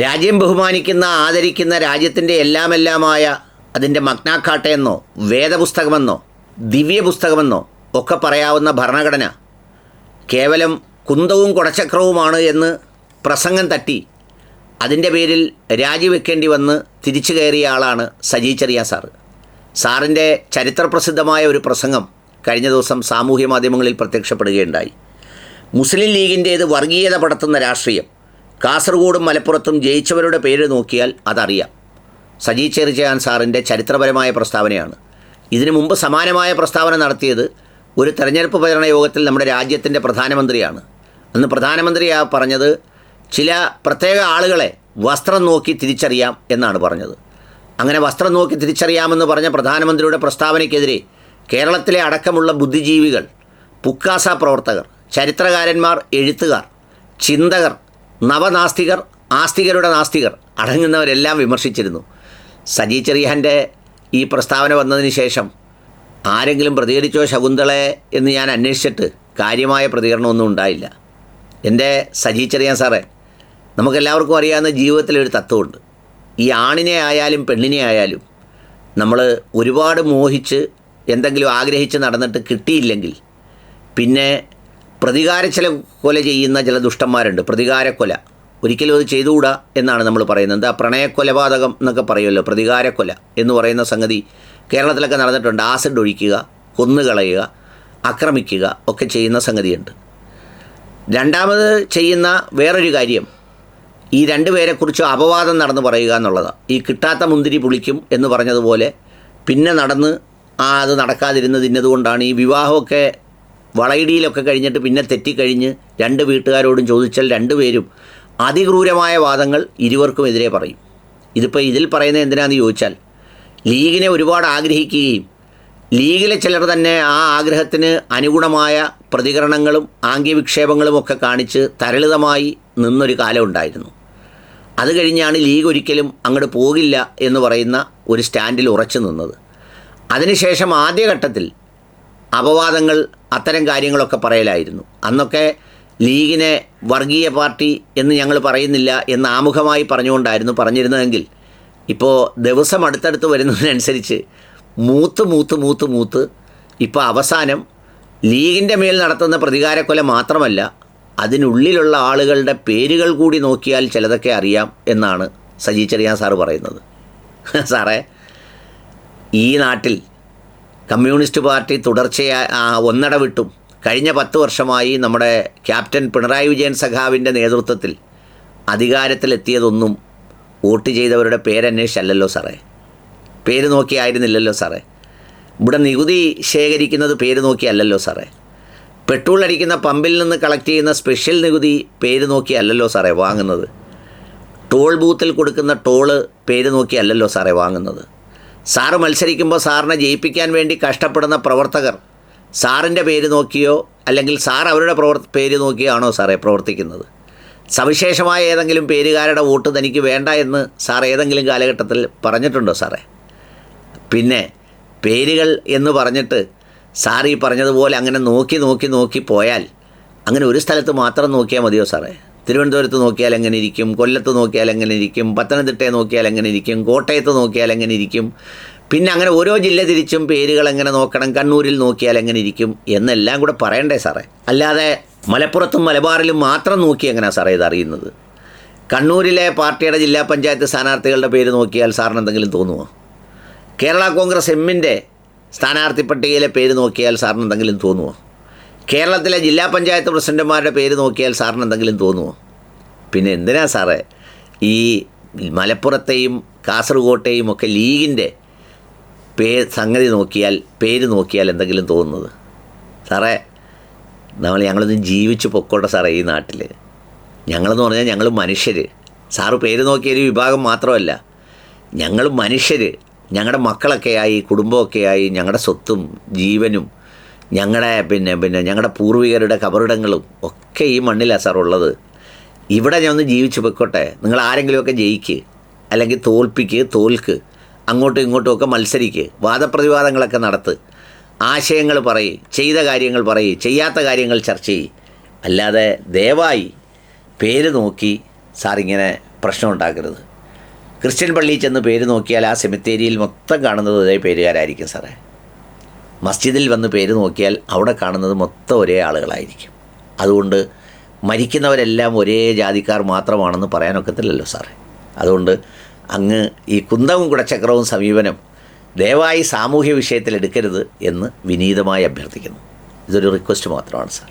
രാജ്യം ബഹുമാനിക്കുന്ന ആദരിക്കുന്ന രാജ്യത്തിന്റെ എല്ലാമെല്ലാമായ അതിന്റെ മഗ്നാഘാട്ടയെന്നോ വേദപുസ്തകമെന്നോ ദിവ്യപുസ്തകമെന്നോ ഒക്കെ പറയാവുന്ന ഭരണഘടന കേവലം കുന്തവും കുടച്ചക്രവുമാണ് എന്ന് പ്രസംഗം തട്ടി അതിന്റെ പേരിൽ രാജിവെക്കേണ്ടി വന്ന് തിരിച്ചു കയറിയ ആളാണ് സജി ചെറിയ സാറ്. സാറിന്റെ ചരിത്രപ്രസിദ്ധമായ ഒരു പ്രസംഗം കഴിഞ്ഞ ദിവസം സാമൂഹ്യ മാധ്യമങ്ങളിൽ പ്രത്യക്ഷപ്പെടുകയുണ്ടായി. മുസ്ലിം ലീഗിന്റേത് വർഗീയത പടത്തുന്ന രാഷ്ട്രീയം കാസർഗോഡും മലപ്പുറത്തും ജയിച്ചവരുടെ പേര് നോക്കിയാൽ അതറിയാം. സജി ചെറിചയാൻ സാറിന്റെ ചരിത്രപരമായ പ്രസ്താവനയാണ്. ഇതിനു മുമ്പ് സമാനമായ പ്രസ്താവന നടത്തിയത് ഒരു തെരഞ്ഞെടുപ്പ് പ്രചരണ യോഗത്തിൽ നമ്മുടെ രാജ്യത്തിന്റെ പ്രധാനമന്ത്രിയാണ്. അന്ന് പ്രധാനമന്ത്രി ആ പറഞ്ഞത് ചില പ്രത്യേക ആളുകളെ വസ്ത്രം നോക്കി തിരിച്ചറിയാം എന്നാണ് പറഞ്ഞത്. അങ്ങനെ വസ്ത്രം നോക്കി തിരിച്ചറിയാമെന്ന് പറഞ്ഞ പ്രധാനമന്ത്രിയുടെ പ്രസ്താവനയ്ക്കെതിരെ കേരളത്തിലെ അടക്കമുള്ള ബുദ്ധിജീവികൾ പുക്കാസ പ്രവർത്തകർ ചരിത്രകാരന്മാർ എഴുത്തുകാർ ചിന്തകർ നവനാസ്തികർ ആസ്തികരുടെ നാസ്തികർ അടങ്ങുന്നവരെല്ലാം വിമർശിച്ചിരുന്നു. സജി ചെറിയാന്റെ ഈ പ്രസ്താവന വന്നതിന് ശേഷം ആരെങ്കിലും പ്രതികരിച്ചോ ശകുന്തളെ എന്ന് ഞാൻ അന്വേഷിച്ചിട്ട് കാര്യമായ പ്രതികരണമൊന്നും ഉണ്ടായില്ല. എന്റെ സജി ചെറിയാൻ സാറേ നമുക്കെല്ലാവർക്കും അറിയാവുന്ന ജീവിതത്തിലൊരു തത്വമുണ്ട്. ഈ ആണിനെ ആയാലും പെണ്ണിനെ ആയാലും നമ്മൾ ഒരുപാട് മോഹിച്ച് എന്തെങ്കിലും ആഗ്രഹിച്ച് നടന്നിട്ട് കിട്ടിയില്ലെങ്കിൽ പിന്നെ പ്രതികാര ചില കൊല ചെയ്യുന്ന ചില ദുഷ്ടന്മാരുണ്ട്. പ്രതികാര പ്രതികാരക്കൊല. ഒരിക്കലും അത് ചെയ്തുകൂടാ എന്നാണ് നമ്മൾ പറയുന്നത്. എന്താ പ്രണയക്കൊലപാതകം എന്നൊക്കെ പറയുമല്ലോ പ്രതികാര കൊല എന്ന് പറയുന്ന സംഗതി കേരളത്തിലൊക്കെ നടന്നിട്ടുണ്ട്. ആസിഡ് ഒഴിക്കുക കൊന്നുകളയുക ആക്രമിക്കുക ഒക്കെ ചെയ്യുന്ന സംഗതിയുണ്ട്. രണ്ടാമത് ചെയ്യുന്ന വേറൊരു കാര്യം ഈ രണ്ടുപേരെക്കുറിച്ച് അപവാദം നടന്ന് പറയുക എന്നുള്ളതാണ് ഈ കിട്ടാത്ത മുന്തിരി പുളിക്കും എന്ന് പറഞ്ഞതുപോലെ പിന്നെ നടന്ന് ആ അത് നടക്കാതിരുന്നത് ഇന്നതുകൊണ്ടാണ്. ഈ വിവാഹമൊക്കെ വളയിടിയിലൊക്കെ കഴിഞ്ഞിട്ട് പിന്നെ തെറ്റിക്കഴിഞ്ഞ് രണ്ട് വീട്ടുകാരോടും ചോദിച്ചാൽ രണ്ടുപേരും അതിക്രൂരമായ വാദങ്ങൾ ഇരുവർക്കും എതിരെ പറയും. ഇതിപ്പോൾ ഇതിൽ പറയുന്നത് എന്തിനാണെന്ന് ചോദിച്ചാൽ ലീഗിനെ ഒരുപാട് ആഗ്രഹിക്കുകയും ലീഗിലെ ചിലർ തന്നെ ആ ആഗ്രഹത്തിന് അനുഗുണമായ പ്രതികരണങ്ങളും ആംഗ്യവിക്ഷേപങ്ങളും ഒക്കെ കാണിച്ച് തരളിതമായി നിന്നൊരു കാലം ഉണ്ടായിരുന്നു. അത് കഴിഞ്ഞാണ് ലീഗ് ഒരിക്കലും അങ്ങോട്ട് പോകില്ല എന്ന് പറയുന്ന ഒരു സ്റ്റാൻഡിൽ ഉറച്ചു നിന്നത്. അതിനുശേഷം ആദ്യഘട്ടത്തിൽ അപവാദങ്ങൾ അത്തരം കാര്യങ്ങളൊക്കെ പറയലായിരുന്നു. അന്നൊക്കെ ലീഗിനെ വർഗീയ പാർട്ടി എന്ന് ഞങ്ങൾ പറയുന്നില്ല എന്ന് ആമുഖമായി പറഞ്ഞുകൊണ്ടായിരുന്നു പറഞ്ഞിരുന്നതെങ്കിൽ ഇപ്പോൾ ദിവസം അടുത്തടുത്ത് വരുന്നതിനനുസരിച്ച് മൂത്ത് മൂത്ത് മൂത്ത് മൂത്ത് ഇപ്പോൾ അവസാനം ലീഗിന്റെ മേൽ നടത്തുന്ന പ്രതികാരക്കൊല മാത്രമല്ല അതിനുള്ളിലുള്ള ആളുകളുടെ പേരുകൾ കൂടി നോക്കിയാൽ ചിലതൊക്കെ അറിയാം എന്നാണ് സജി ചെറിയാൻ സാറ് പറയുന്നത്. സാറേ ഈ നാട്ടിൽ കമ്മ്യൂണിസ്റ്റ് പാർട്ടി തുടർച്ചയായി ഒന്നട ഒന്നടവിട്ടും. കഴിഞ്ഞ പത്ത് വർഷമായി നമ്മുടെ ക്യാപ്റ്റൻ പിണറായി വിജയൻ സഖാവിന്റെ നേതൃത്വത്തിൽ അധികാരത്തിലെത്തിയതൊന്നും വോട്ട് ചെയ്തവരുടെ പേരന്വേഷിച്ചല്ലല്ലോ സാറേ. പേര് നോക്കിയായിരുന്നില്ലല്ലോ സാറേ. ഇവിടെ നികുതി ശേഖരിക്കുന്നത് പേര് നോക്കിയല്ലല്ലോ സാറേ. പെട്രോൾ അടിക്കുന്ന പമ്പിൽ നിന്ന് കളക്ട് ചെയ്യുന്ന സ്പെഷ്യൽ നികുതി പേര് നോക്കിയല്ലല്ലോ സാറേ വാങ്ങുന്നത്. ടോൾ ബൂത്തിൽ കൊടുക്കുന്ന ടോൾ പേര് നോക്കിയല്ലല്ലോ സാറേ വാങ്ങുന്നത്. സാറ് മത്സരിക്കുമ്പോൾ സാറിനെ ജയിപ്പിക്കാൻ വേണ്ടി കഷ്ടപ്പെടുന്ന പ്രവർത്തകർ. സാറിന്റെ പേര് നോക്കിയോ അല്ലെങ്കിൽ സാർ അവരുടെ പ്രവർ പേര് നോക്കിയോ ആണോ സാറേ പ്രവർത്തിക്കുന്നത്? സവിശേഷമായ ഏതെങ്കിലും പേരുകാരുടെ വോട്ട് തനിക്ക് വേണ്ട എന്ന് സാർ ഏതെങ്കിലും കാലഘട്ടത്തിൽ പറഞ്ഞിട്ടുണ്ടോ സാറേ? പിന്നെ പേരുകൾ എന്ന് പറഞ്ഞിട്ട് സാർ ഈ പറഞ്ഞതുപോലെ അങ്ങനെ നോക്കി നോക്കി നോക്കി പോയാൽ അങ്ങനെ ഒരു സ്ഥലത്ത് മാത്രം നോക്കിയാൽ മതിയോ സാറേ? തിരുവനന്തപുരത്ത് നോക്കിയാൽ എങ്ങനെ ഇരിക്കും? കൊല്ലത്ത് നോക്കിയാൽ എങ്ങനെ ഇരിക്കും? പത്തനംതിട്ടയെ നോക്കിയാൽ എങ്ങനെ ഇരിക്കും? കോട്ടയത്ത് നോക്കിയാൽ എങ്ങനെ ഇരിക്കും? പിന്നെ അങ്ങനെ ഓരോ ജില്ല തിരിച്ചും പേരുകൾ എങ്ങനെ നോക്കണം? കണ്ണൂരിൽ നോക്കിയാൽ എങ്ങനെ ഇരിക്കും? എന്നെല്ലാം കൂടെ പറയണ്ടേ സാറേ. അല്ലാതെ മലപ്പുറത്തും മലബാറിലും മാത്രം നോക്കി എങ്ങനെയാണ് സാറേ ഇത് അറിയുന്നത്? കണ്ണൂരിലെ പാർട്ടിയുടെ ജില്ലാ പഞ്ചായത്ത് സ്ഥാനാർത്ഥികളുടെ പേര് നോക്കിയാൽ സാറിന് എന്തെങ്കിലും തോന്നുമോ കേരള കോൺഗ്രസ് എമ്മിന്റെ സ്ഥാനാർത്ഥി പട്ടികയിലെ പേര് നോക്കിയാൽ സാറിന് എന്തെങ്കിലും തോന്നുമോ കേരളത്തിലെ ജില്ലാ പഞ്ചായത്ത് പ്രസിഡന്റുമാരുടെ പേര് നോക്കിയാൽ സാറിന് എന്തെങ്കിലും തോന്നുമോ പിന്നെ എന്തിനാ സാറേ ഈ മലപ്പുറത്തെയും കാസർഗോട്ടെയും ഒക്കെ ലീഗിന്റെ പേ സംഗതി നോക്കിയാൽ പേര് നോക്കിയാൽ എന്തെങ്കിലും തോന്നുന്നത്? സാറേ നമ്മൾ ഞങ്ങളൊന്നും ജീവിച്ച് പൊക്കോട്ടെ സാറേ ഈ നാട്ടിൽ ഞങ്ങളെന്ന് പറഞ്ഞാൽ ഞങ്ങൾ മനുഷ്യർ സാറ് പേര് നോക്കിയ ഒരു വിഭാഗം മാത്രമല്ല ഞങ്ങൾ മനുഷ്യർ ഞങ്ങളുടെ മക്കളൊക്കെയായി കുടുംബമൊക്കെയായി ഞങ്ങളുടെ സ്വത്തും ജീവനും ഞങ്ങളുടെ പിന്നെ പിന്നെ ഞങ്ങളുടെ പൂർവികരുടെ കബറിടങ്ങളും ഒക്കെ ഈ മണ്ണിലാണ് സാർ ഉള്ളത്. ഇവിടെ ഞാൻ ഒന്ന് ജീവിച്ച് പൊയ്ക്കോട്ടെ. നിങ്ങൾ ആരെങ്കിലുമൊക്കെ ജയിക്ക് അല്ലെങ്കിൽ തോൽപ്പിക്ക് തോൽക്ക് അങ്ങോട്ടും ഇങ്ങോട്ടും ഒക്കെ മത്സരിക്ക് വാദപ്രതിവാദങ്ങളൊക്കെ നടത്ത് ആശയങ്ങൾ പറയ് ചെയ്ത കാര്യങ്ങൾ പറയ് ചെയ്യാത്ത കാര്യങ്ങൾ ചർച്ച ചെയ്യും. അല്ലാതെ ദയവായി പേര് നോക്കി സാറിങ്ങനെ പ്രശ്നം ഉണ്ടാക്കരുത്. ക്രിസ്ത്യൻ പള്ളിയിൽ ചെന്ന് പേര് നോക്കിയാൽ ആ സെമിത്തേരിയിൽ മൊത്തം കാണുന്നത് ഇതേ പേരുകാരായിരിക്കും സാറേ മസ്ജിദിൽ വന്ന് പേര് നോക്കിയാൽ അവിടെ കാണുന്നത് മൊത്തം ഒരേ ആളുകളായിരിക്കും. അതുകൊണ്ട് മരിക്കുന്നവരെല്ലാം ഒരേ ജാതിക്കാർ മാത്രമാണെന്ന് പറയാനൊക്കത്തില്ലല്ലോ സാറേ. അതുകൊണ്ട് അങ്ങ് ഈ കുന്തവും കുടച്ചക്രവും സമീപനം ദയവായി സാമൂഹ്യ വിഷയത്തിൽ എടുക്കരുത് എന്ന് വിനീതമായി അഭ്യർത്ഥിക്കുന്നു. ഇതൊരു റിക്വസ്റ്റ് മാത്രമാണ് സാർ